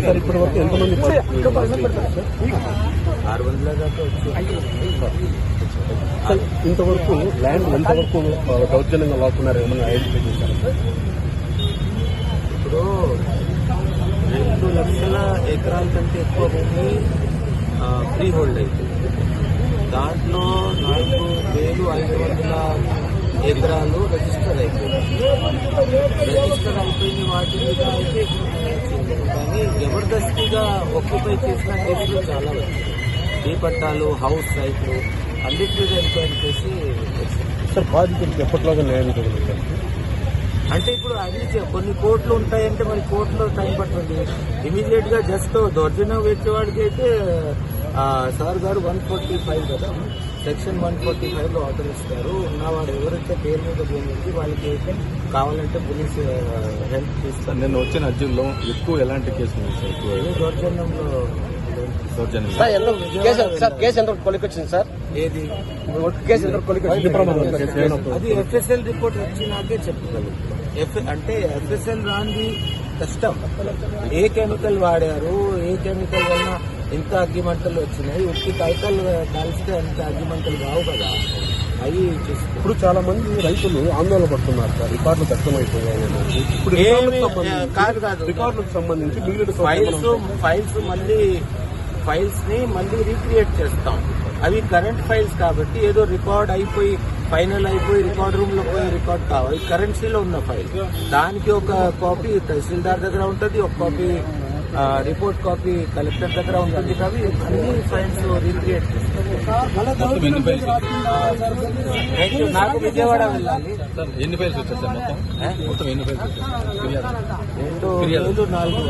Sir ఇప్పటి వరకు ఎంతమంది ఆరు వందల దాకా సార్ ఇంతవరకు ల్యాండ్ ఎంతవరకు దౌర్జన్యంగా వాడుతున్నారు ఏమన్నా ఐడెంటిఫై చేశారు? సార్ ఇప్పుడు రెండు లక్షల ఎకరాల కంటే ఎక్కువ భూమి ఫ్రీ హోల్డ్ అవుతుంది దాంట్లో నాలుగు వేలు ఐదు వందల ఎకరాలు రిజిస్టర్ అయిపోయింది. అయిపోయిన వాటి మీద అయితే వచ్చింది. కానీ జబర్దస్తిగా ఒక్యుపై చేసిన కేసులు చాలా ఈ పట్టాలు హౌస్ సైట్లు అన్నిటి మీద ఎంక్వైరీ చేసి. సార్ బాధితులకు ఎప్పటిలాగా న్యాయం జరుగుతుంది అంటే ఇప్పుడు అన్ని కొన్ని కోట్లు ఉంటాయంటే మరి కోర్టులో టైం పడుతుంది ఇమీడియట్గా జస్ట్ దౌర్జన్యం వేసేవాడికి అయితే సార్ గారు వన్ ఫార్టీ ఫైవ్ కదా సెక్షన్ వన్ ఫార్టీ ఫైవ్లో ఆర్డర్ ఇస్తారు ఉన్నవాడు ఎవరైతే పేరు మీద భూమి ఉంది వాళ్ళకి అయితే కావాలంటే పోలీస్ హెల్ప్ చేస్తారు. నిన్న వచ్చిన అర్జీల్లో ఎక్కువ ఎలాంటి కేసులు ఏదో దౌర్జన్యంలో దౌర్జన్యం. సార్ ఎంత కేసు సార్ కేసు ఎంత కొలికొచ్చింది సార్? ఏది? కేసు ఎంత కొలికొచ్చింది? కేసు అది ఎఫ్ఎస్ఎల్ రిపోర్ట్ వచ్చినాకే చెప్పగలరు ఎఫ్ అంటే ఎఫ్ఎస్ఎల్ రాంది కష్టం. ఏ కెమికల్ వాడారు? ఏ కెమికల్ వలన ఇంత అగ్గిమంటలు వచ్చినాయి. ఉట్టి కాగితాలు కాల్స్తే అంత అగ్గిమంటలు రావు కదా. అవి ఇప్పుడు చాలా మంది రైతులు ఆందోళన పడుతున్నారు సార్. రికార్డులు దట్టమైపోయాయి అనేది. ఇప్పుడు కాదు, కాదు. రికార్డులకు సంబంధించి మిగిలిన ఫైల్స్ ఫైల్స్ మళ్ళీ ఫైల్స్ని మళ్ళీ రీక్రియేట్ చేస్తాం. అవి కరెంట్ ఫైల్స్ కాబట్టి ఏదో రికార్డ్ అయిపోయి ఫైనల్ అయిపోయి రికార్డ్ రూమ్లో పోయి రికార్డ్ కావాలి. కరెన్సీలో ఉన్న ఫైల్. దానికి ఒక కాపీ తహసీల్దార్ దగ్గర ఉంటుంది ఒక కాపీ రిపోర్ట్ కాపీ కలెక్టర్ దగ్గర ఉంటుంది కాబట్టి అన్ని ఫైల్స్ రీక్రియేట్. నాకు విజయవాడ వెళ్ళాలి. సార్ ఎన్ని ఫైల్స్ వచ్చాయి సార్ మొత్తం? మొత్తం ఎన్ని ఫైల్స్ వచ్చాయి? ఫిర్యాదు. రెండు నాలుగు.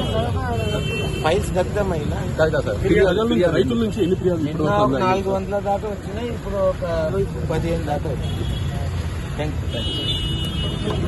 ఫైల్స్ దగ్ధమైన. కాదు కాదు సార్ ప్రజల నుంచి- రైతుల నుంచి ఎన్ని ఉన్నాయి? నాలుగు వందల దాకా వచ్చినాయి. ఇప్పుడు ఒక పదిహేను దాకా వచ్చింది థ్యాంక్ యూ